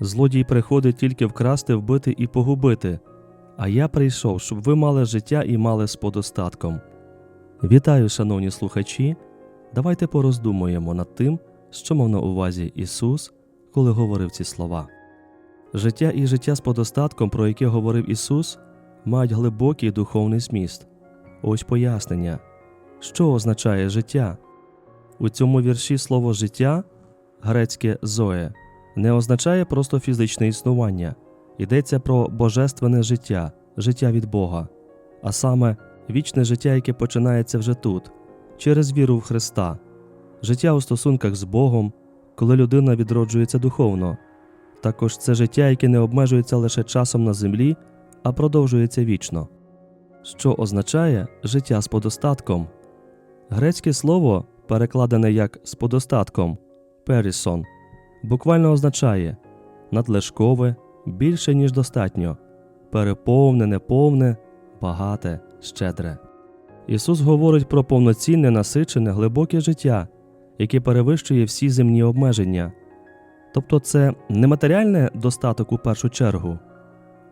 Злодій приходить тільки вкрасти, вбити і погубити. А я прийшов, щоб ви мали життя і мали з подостатком. Вітаю, шановні слухачі. Давайте пороздумуємо над тим, що мав на увазі Ісус, коли говорив ці слова. Життя і життя з подостатком, про яке говорив Ісус, мають глибокий духовний зміст. Ось пояснення, що означає життя. У цьому вірші слово життя, грецьке зоє, не означає просто фізичне існування, йдеться про божественне життя, життя від Бога, а саме вічне життя, яке починається вже тут, через віру в Христа, життя у стосунках з Богом, коли людина відроджується духовно. Також це життя, яке не обмежується лише часом на землі, а продовжується вічно. Що означає життя з подостатком? Грецьке слово, перекладене як з подостатком перісон, буквально означає надлишкове, більше, ніж достатньо, переповне, неповне, багате, щедре. Ісус говорить про повноцінне, насичене, глибоке життя, яке перевищує всі земні обмеження. Тобто це не матеріальне достаток у першу чергу,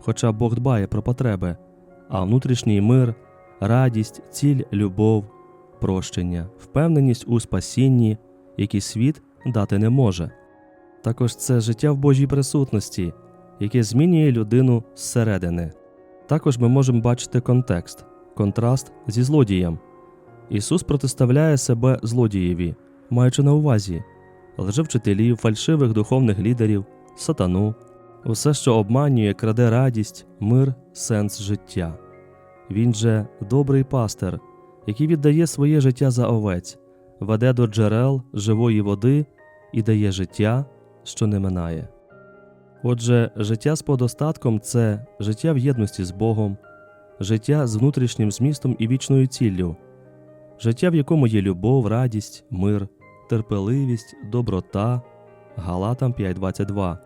хоча Бог дбає про потреби, а внутрішній мир, радість, ціль, любов, прощення, впевненість у спасінні, які світ дати не може. Також це життя в Божій присутності, яке змінює людину зсередини. Також ми можемо бачити контекст, контраст зі злодієм. Ісус протиставляє себе злодієві, маючи на увазі лжевчителів, фальшивих духовних лідерів, сатану, усе, що обманює, краде радість, мир, сенс життя. Він же добрий пастир, який віддає своє життя за овець, веде до джерел живої води і дає життя, що не минає. Отже, життя з подостатком це життя в єдності з Богом, життя з внутрішнім змістом і вічною ціллю, життя, в якому є любов, радість, мир, терпеливість, доброта. Галатам 5.22.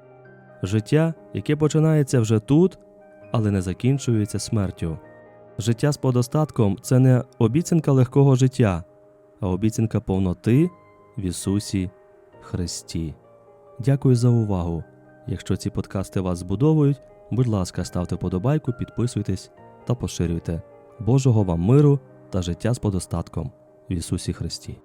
Життя, яке починається вже тут, але не закінчується смертю. Життя з подостатком це не обіцянка легкого життя, а обіцянка повноти в Ісусі Христі. Дякую за увагу. Якщо ці подкасти вас збудовують, будь ласка, ставте подобайку, підписуйтесь та поширюйте. Божого вам миру та життя з подостатком в Ісусі Христі.